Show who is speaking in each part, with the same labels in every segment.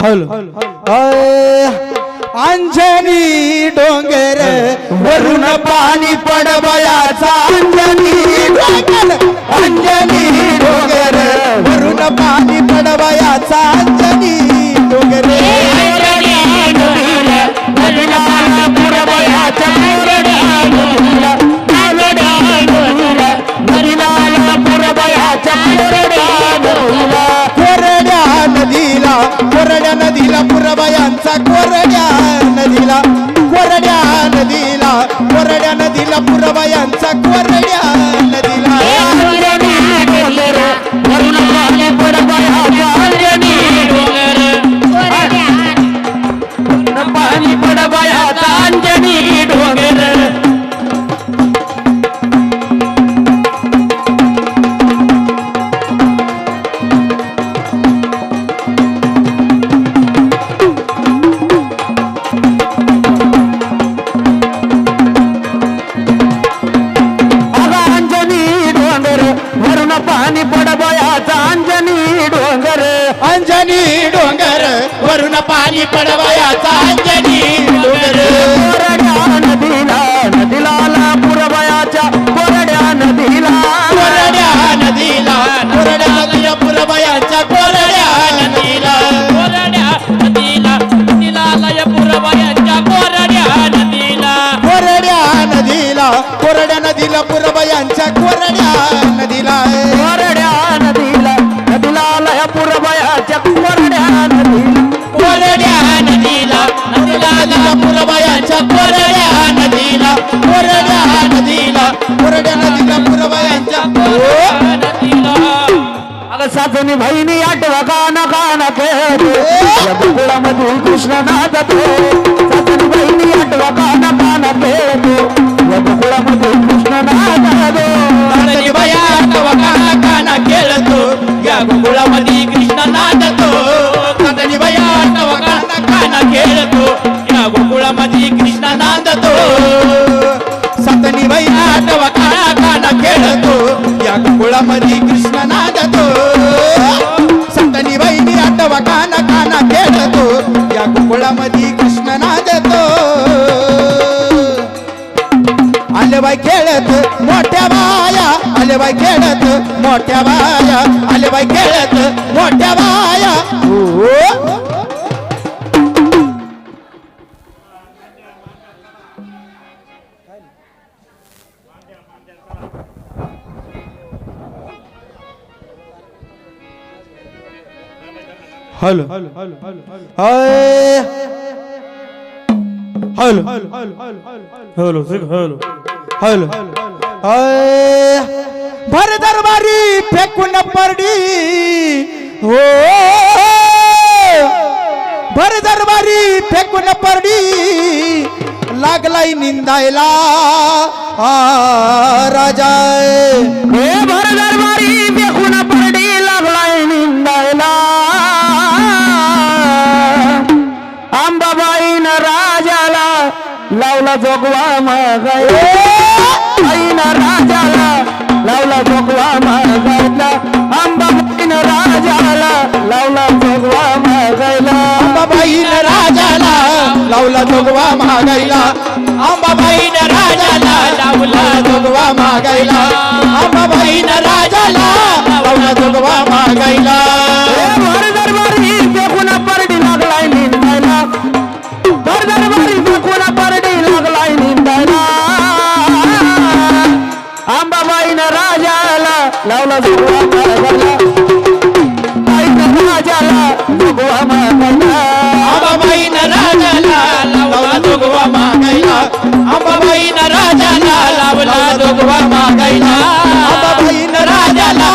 Speaker 1: हल अंजनी डोंगर वरून पाणी पडवयाचा. अंजनी कोरड्या नदीला पुरबयांचा
Speaker 2: पाणी
Speaker 1: पडवयाचा
Speaker 2: बहिणी आठवा काना काना खेळतो. कृष्ण नाचतो सासनी बहिणी आठवा काना काना खेळतो. गोकुळामध्ये कृष्ण नाचतो
Speaker 1: काननी बाया काना काना खेळतो. या गोकुळामध्ये कृष्ण नाचतो काननी बाया काना काना खेळतो. या गोकुळामध्ये कृष्ण नांदतो सतनी बाई आठवा काना काना खेळतो. या गोकुळामध्ये बाया आले बाई खेळत मोठ्या बाया आले बाई खेळत मोठ्या बाया ओ hello hello hello hello
Speaker 3: hello hello
Speaker 1: hello भर दरबारी फेकून पडली. हो. भर दरबारी फेकून पडली. लागलाई निंदायला. राजा
Speaker 2: हे भर दरबारी बेकून पडली लागलाय निंदायला. अंबाबाईन राजाला लावला जोगवा मागाय आईन राजाला लावला जोगवा मागायला अंबाबाईन राजाला लावला जोगवा मागायला
Speaker 1: अंबाबाईन राजाला लावला जोगवा महागाईला. अंबाबाईन राजाला लावला जोगवा महागाईला. अंबाबाईन राजाला लावला जोगवा महागाईला.
Speaker 2: राजाला जोगवा मागायला
Speaker 1: अंबाबाईन राजाला लावला जोगवा महागाईला अंबाबाईन राजाला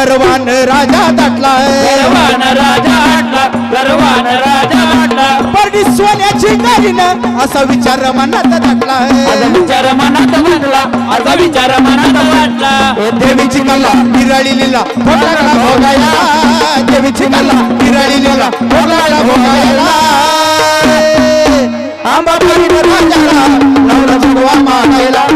Speaker 1: गर्वान राजा दाटला
Speaker 4: गर्वान राजा आटला गर्वान राजा वाटला
Speaker 1: परडी सोन्याची गाडीन असा विचार मनात दाटला
Speaker 4: माझा विचार मनात वाटला माझा विचार मनात वाटला
Speaker 1: देवीची कला हिराळी लिला भोगायला भोगायला. देवीची कला हिराळी लिला भोगायला. भोगायला आंबाबाईन राजाला नवला भगवा मागायला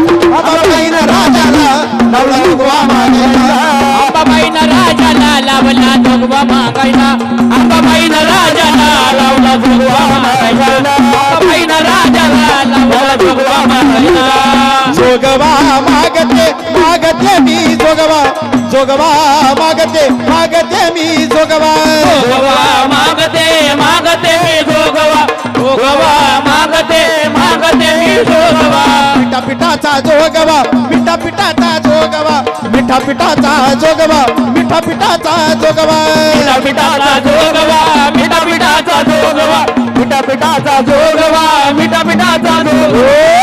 Speaker 4: जोगवा
Speaker 1: मागते मागते मी जोगवा जोगवा मागते मागते मी जोगवा.
Speaker 4: जोगवा मागते मागते मी जोगवा जोगवा मागते मागते मी जोगवा.
Speaker 1: पिठा पिठाचा जोगवा मिठा पिठाचा जोगवा मिठा पिठाचा जोगवा मिठा पिठाचा जोगवा.
Speaker 4: मिठा मिठाचा जोगवा मिठा मिठाचा जोगवा मिठा मिठाचा जोगवा मिठा मिठाचा जोगवा.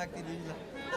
Speaker 5: contacto y